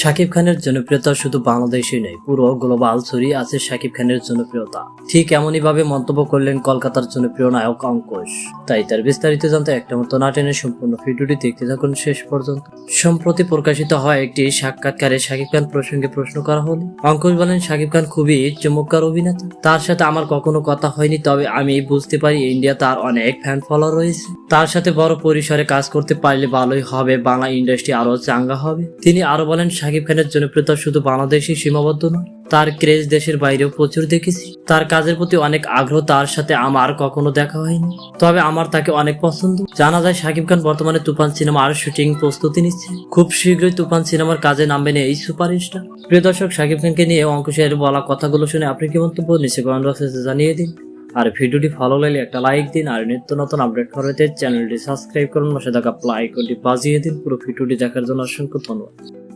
শাকিব খানের জনপ্রিয়তা শুধু বাংলাদেশে নয় পুরো গ্লোবাল ছড়িয়ে আছে শাকিব খানের জনপ্রিয়তা। ঠিক এমনই ভাবে মন্তব্য করলেন কলকাতার জনপ্রিয় নায়ক অঙ্কুশ। তাই তার বিস্তারিত জানতে একটা মতো না টেনে সম্পূর্ণ ভিডিওটি দেখতে থাকুন শেষ পর্যন্ত। সম্প্রতি প্রকাশিত হয় একটি সাক্ষাৎকারে শাকিব খান প্রসঙ্গে প্রশ্ন করা হলে, অঙ্কুশ বলেন, শাকিব খান খুবই চমৎকার অভিনেতা। তার সাথে আমার কখনো কথা হয়নি, তবে আমি বুঝতে পারি ইন্ডিয়া তার অনেক ফ্যান ফলোয়ার রয়েছে। তার সাথে বড় পরিসরে কাজ করতে পারলে ভালোই হবে, বাংলা ইন্ডাস্ট্রি আরও চাঙ্গা হবে। তিনি আরও বলেন শাকিব খানের জনপ্রিয়তা শুধু বাংলাদেশে সীমাবদ্ধ নয়, তার ক্রেজ দেশের বাইরেও প্রচুর দেখেছি। তার কাজের প্রতি অনেক আগ্রহ তার সাথে আমার কখনো দেখা হয়নি। তবে আমার তাকে অনেক পছন্দ। জানা যায় শাকিব খান বর্তমানে তুফান সিনেমার শুটিং প্রস্তুতি নিচ্ছে। খুব শীঘ্রই তুফান সিনেমার কাজে নামবেন এই সুপারস্টার। প্রিয় দর্শক শাকিব খানকে নিয়ে অঙ্কুশের বলা কথাগুলো শুনে আপনি কি মন্তব্য? নিচে কমেন্ট বক্সে জানিয়ে দিন। আর ভিডিওটি ভালো লাগলে একটা লাইক দিন। আর নিত্য নতুন আপডেট করাতে চ্যানেলটি সাবস্ক্রাইব করুন। পাশে থাকা আইকনটি বাজিয়ে দিন। পুরো ভিডিওটি দেখার জন্য অসংখ্য ধন্যবাদ।